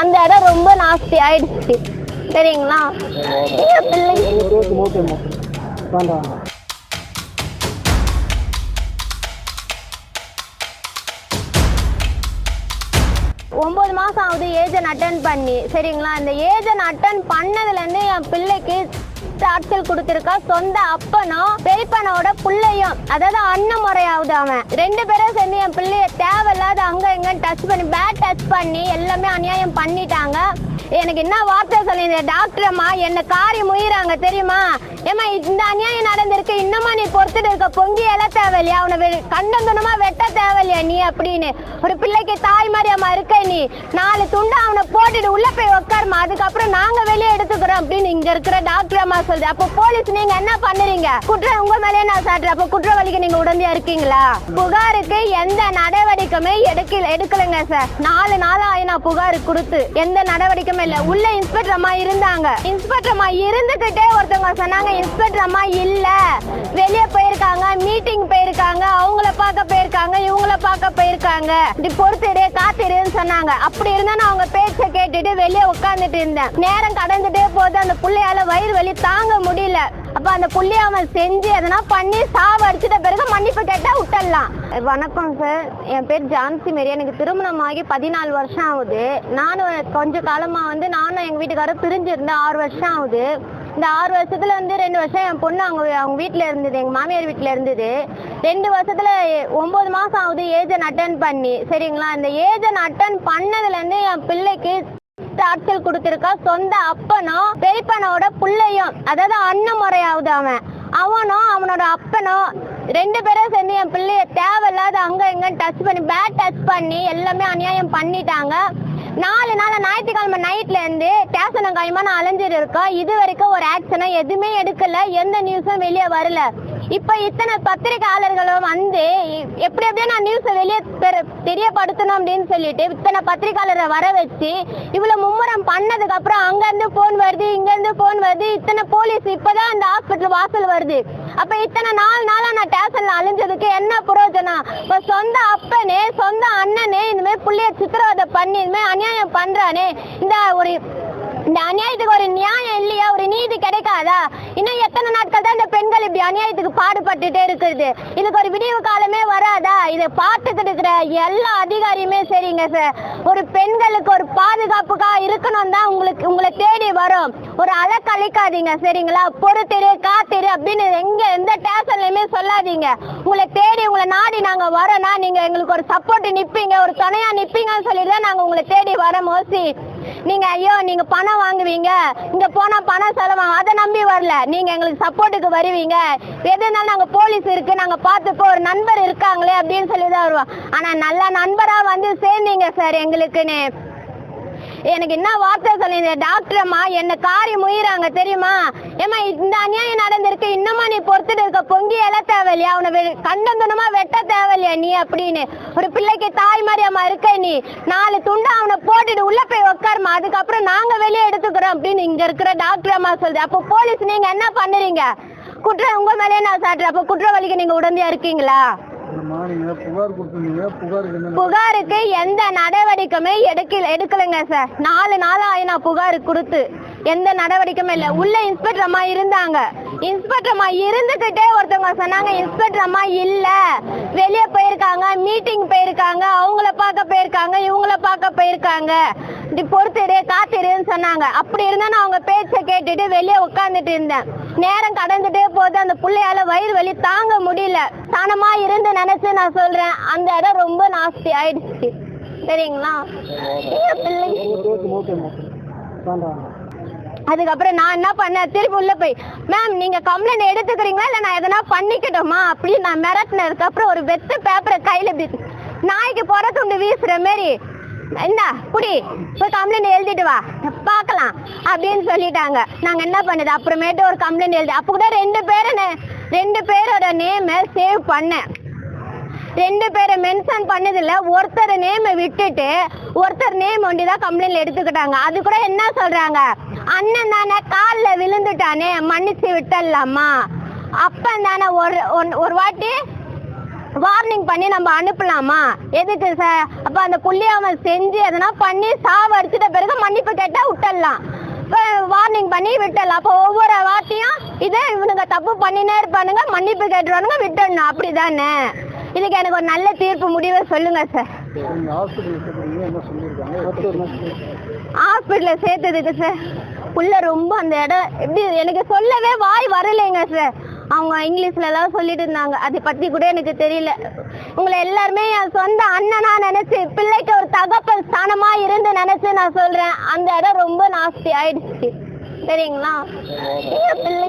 அந்த இடம் ரொம்ப நாஸ்தி ஆயிடுச்சு. சரிங்களா? என் ஒம்பது மாதம் ஆகுது ஏஜன் அட்டன் பண்ணி. சரிங்களா? அந்த ஏஜன் அட்டன் பண்ணதுலேருந்து என் பிள்ளைக்கு டார்ச்சல் கொடுத்திருக்கா. சொந்த அப்பனும் பெரியப்பனோட பிள்ளையும். அதாவது அண்ணன் முறையாவது அவன். ரெண்டு பேரும் சேர்ந்து என் பிள்ளைய தேவையில்லாத அங்க எங்க டச் பண்ணி பேட் டச் பண்ணி எல்லாமே அநியாயம் பண்ணிட்டாங்க. எனக்கு என்ன வார்த்தை சொல்லியிருந்த டாக்டர் அம்மா என்ன காரி முயிறாங்க தெரியுமா? ஏமா இந்த அநியாயம் நடந்திருக்கு. இன்னமா நீ பொறுத்துட்டு இருக்க? பொங்கி எல தேவையில்லையா? அவனை வெ- வெட்ட தேவையில்லையா நீ அப்படின்னு. ஒரு பிள்ளைக்கு தாய் மாதிரி இருக்க நீ. நாலு துண்டா அவனை போட்டுட்டு உள்ள போய் உட்காருமா அதுக்கப்புறம் நாங்க வெளியே எடுத்துக்கிறோம் அப்படின்னு இங்க இருக்கிற டாக்டர் அம்மா சொல்லுது. அப்போ போலீஸ் நீங்க என்ன பண்ணுறீங்க? குற்றம் உங்க மேலே நான் சாட்டுறேன் அப்போ குற்றவாளிக்கு நீங்க உடனடியா இருக்கீங்களா? புகாருக்கு எந்த நடவடிக்கையுமே எடுக்கல எடுக்கலைங்க சார். நாலு நாளா ஆகி நான் புகார் கொடுத்து எந்த நடவடிக்கையுமே இல்ல உள்ள இன்ஸ்பெக்டர் அம்மா இருந்தாங்க. இன்ஸ்பெக்டர் அம்மா இருந்துகிட்டே ஒருத்தவங்க சொன்னாங்க இன்ஸ்பெக்டர் அம்மா இல்ல. வெளியே போயிருக்காங்க மீட்டிங் போயிருக்காங்க அவங்கள பார்க்க போயிருக்காங்க இவங்கள பார்க்க போயிருக்காங்க. இப்படி பொறுத்துடு காத்திருன்னு சொன்னாங்க. அப்படி இருந்தா நான் அவங்க பேச்ச கேட்டுட்டு வெளியே உட்காந்துட்டு இருந்தேன். நேரம் கடந்துட்டே போது அந்த பிள்ளையால வயிறு வலி தாங்க முடியல. அப்ப அந்த புள்ளி அவன் செஞ்சு எதனா பண்ணி சாவு அடிச்சிட்ட பிறகு மன்னிப்பு கேட்டா விட்டுடலாம். வணக்கம் சார். என் பேர் ஜான்சி மேரி. எனக்கு திருமணம் ஆகி பதினாலு வருஷம் ஆகுது. நானும் கொஞ்ச காலமா வந்து நானும் எங்க வீட்டுக்காரரும் பிரிஞ்சிருந்தேன் ஆறு வருஷம் ஆகுது. இந்த ஆறு வருஷத்துல வந்து ரெண்டு வருஷம் என் பொண்ணு அவங்க அவங்க வீட்டுல இருந்தது. எங்க மாமியார் வீட்டுல இருந்தது. ரெண்டு வருஷத்துல ஒன்பது மாசம் ஆகுது ஏஜன் அட்டன் பண்ணி. சரிங்களா? இந்த ஏஜன் அட்டன் பண்ணதுல இருந்து என் பிள்ளைக்கு டார்ச்சல் கொடுத்துருக்கா. சொந்த அப்பனும் பெரியப்பனோட பிள்ளையும். அதாவது அண்ணன் முறையாவது அவன். அவனும் அவனோட அப்பனும் ரெண்டு பேரும் சேர்ந்து என் பிள்ளைய தேவையில்லாத அங்க இங்க டச் பண்ணி பேட் டச் பண்ணி எல்லாமே அநியாயம் பண்ணிட்டாங்க. நாலு நாள் ஞாயிற்றுக்கிழமை நைட்ல இருந்து ஸ்டேஷன் காயமா நான் அலைஞ்சிட்டு இருக்கோம் இது வரைக்கும் ஒரு ஆக்ஷனும் எதுவுமே எடுக்கல. எந்த நியூஸும் வெளியே வரல. இப்போ இத்தனை பத்திரிகையாளர்களும் வந்து எப்படி எப்படியோ நான் நியூஸை வெளியே தெரியப்படுத்தணும் அப்படின்னு சொல்லிட்டு இத்தனை பத்திரிகையாளரை வர வச்சு இவ்வளவு மும்முரம் பண்ணதுக்கு அப்புறம் அங்கேருந்து போன் வருது இங்கேருந்து போன் வருது. இத்தனை போலீஸ் இப்போதான் அந்த ஹாஸ்பிட்டல் வாசல் வருது. அப்ப இத்தனை நாலு நாளா நான் ஸ்டேஷன்ல அழிஞ்சதுக்கு என்ன பிரயோஜனம் இப்ப சொந்த அப்பனே சொந்த அண்ணனே இந்தமாரி பிள்ளைய புள்ளைய சித்திரவதை பண்ணி இந்த அநியாயம் பண்றானே. இந்த ஒரு இந்த அநியாயத்துக்கு ஒரு நியாயம் இல்லையா? ஒரு நீதி கிடைக்காதா? இன்னும் எத்தனை நாட்கள் தான் இந்த பெண் பெண்கள் இப்படி அநியாயத்துக்கு பாடுபட்டுட்டே இருக்கிறது இதுக்கு ஒரு விடிவு காலமே வராதா? இதை பார்த்துக்கிட்டு இருக்கிற எல்லா அதிகாரியுமே சரிங்க சார். ஒரு பெண்களுக்கு ஒரு பாதுகாப்புக்கா இருக்கணும் தான் உங்களுக்கு உங்களை தேடி வரும். ஒரு அலக்கழிக்காதீங்க சரிங்களா? பொறுத்திரு காத்திரு அப்படின்னு எங்க எந்த ஸ்டேஷன்லயுமே சொல்லாதீங்க. உங்களை தேடி உங்களை நாடி நாங்க வரோம்னா நீங்க எங்களுக்கு ஒரு சப்போர்ட் நிப்பீங்க ஒரு துணையா நிப்பீங்கன்னு சொல்லிட்டு தான் நாங்க உங்களை தேடி வரோம் மோசி நீங்க ஐயோ நீங்க பணம் வாங்குவீங்க. இங்க போனா பணம் செலவாங்க அதை நம்பி வரல. நீங்க எங்களுக்கு சப்போர்ட்டுக்கு வருவீங்க. எது இருந்தாலும் நாங்க போலீஸ் இருக்கு. நாங்க பார்த்துப்போ ஒரு நண்பர் இருக்காங்களே அப்படின்னு சொல்லி தான் வருவோம். ஆனா நல்ல நண்பரா வந்து சேர்ந்தீங்க சார் எங்களுக்குன்னு. எனக்கு என்ன வார்த்தை சொல்லுங்க டாக்டர் அம்மா என்ன காரி முயிறாங்க தெரியுமா? ஏமா இந்த அநியாயம் நடந்திருக்கு. இன்னமா நீ பொறுத்துட்டு இருக்க. பொங்கி எழ தேவையில்லையா? அவனை கண்டந்தனமா வெட்ட தேவையில்லையா நீ அப்படின்னு. ஒரு பிள்ளைக்கு தாய் மாதிரி அம்மா இருக்க நீ. நாலு துண்டா அவனை போட்டுட்டு உள்ள போய் உட்காருமா அதுக்கப்புறம் நாங்க வெளியே எடுத்துக்கிறோம் அப்படின்னு இங்க இருக்கிற டாக்டர் அம்மா சொல்லுது. அப்போ போலீஸ் நீங்க என்ன பண்ணுறீங்க? குற்றம் உங்க மேலே நான் சாட்டுறேன் அப்போ குற்றவாளிக்கு நீங்க உடந்தையா இருக்கீங்களா? புகாருக்கு எந்த நடவடிக்கையுமே எடுக்கல எடுக்கலைங்க சார் நாலு நாள் நான் புகார் கொடுத்து எந்த நடவடிக்கையுமே இல்லை. உள்ள இன்ஸ்பெக்டர் அம்மா இருந்தாங்க. இன்ஸ்பெக்டர் அம்மா இருந்துகிட்டே ஒருத்தவங்க சொன்னாங்க இன்ஸ்பெக்டர் அம்மா இல்ல. வெளியே போயிருக்காங்க மீட்டிங் போயிருக்காங்க அவங்கள பார்க்க போயிருக்காங்க இவங்கள பார்க்க போயிருக்காங்க. இப்படி பொறுத்திரு காத்திருன்னு சொன்னாங்க. அப்படி இருந்தா நான் அவங்க பேச்சை கேட்டுட்டு வெளியே உட்காந்துட்டு இருந்தேன். நேரம் கடந்துட்டே போது அந்த பிள்ளையால வயிறு வலி தாங்க முடியல. தனமா இருந்து நினைச்சு நான் சொல்றேன். அந்த இடம் ரொம்ப நாஸ்தி ஆயிடுச்சு. சரிங்களா? அதுக்கப்புறம் நான் என்ன பண்ணேன்? திருப்பி உள்ள போய் மேம் நீங்க கம்ப்ளைண்ட் எடுத்துக்கிறீங்களா? இல்ல நான் எதனா பண்ணிக்கட்டுமா? அப்படின்னு நான் மிரட்டினதுக்கு அப்புறம் ஒரு வெத்த பேப்பரை கையில நாய்க்கு போற துண்டு வீசுற மாரி என்ன குடி. போய் கம்ப்ளைண்ட் எழுதிட்டு வா. பார்க்கலாம். அப்படின்னு சொல்லிட்டாங்க. நாங்கள் என்ன பண்ணுது? அப்புறமேட்டு ஒரு கம்ப்ளைண்ட் எழுதி அப்போ கூட ரெண்டு பேரை ரெண்டு பேரோட நேமை சேவ் பண்ணேன். ரெண்டு பேரை மென்ஷன் பண்ணதில்ல. ஒருத்தர் நேமை விட்டுட்டு ஒருத்தர் நேம் ஒண்டி தான் கம்ப்ளைண்ட் எடுத்துக்கிட்டாங்க. அது கூட என்ன சொல்றாங்க? அண்ணன் தானே காலில் விழுந்துட்டானே. மன்னிச்சு விட்டுடலாமா அப்பன் தானே ஒரு ஒன்- ஒரு வாட்டி வார்னிங் பண்ணி நம்ம அனுப்பலாமா? எதுக்கு சார் அப்ப அந்த புள்ளி அவன் செஞ்சு எதனா பண்ணி சாவு அடிச்சிட்ட பிறகு மன்னிப்பு கேட்டா விட்டுடலாம். வார்னிங் பண்ணி விட்டுடலாம். அப்போ ஒவ்வொரு வார்த்தையும் இதே இவனுங்க தப்பு பண்ணினே இருப்பானுங்க மன்னிப்பு கேட்டுருவானுங்க விட்டுடணும். அப்படிதானே? இதுக்கு எனக்கு ஒரு நல்ல தீர்ப்பு முடிவை சொல்லுங்க சார் ஹாஸ்பிட்டல் ஹாஸ்பிட்டலில் சேர்த்ததுக்கு சார் புள்ள ரொம்ப அந்த இடம் எப்படி எனக்கு சொல்லவே வாய் வரலைங்க சார் அவங்க இங்கிலீஷ்ல எல்லாம் சொல்லிட்டு இருந்தாங்க அதை பத்தி கூட எனக்கு தெரியல. உங்களை எல்லாருமே என் சொந்த அண்ணனா நினைச்சு பிள்ளைக்கு ஒரு தகப்பன் ஸ்தானமா இருந்து நினைச்சு நான் சொல்றேன். அந்த இடம் ரொம்ப நாஸ்தி ஆயிடுச்சு. சரிங்களா? பிள்ளை?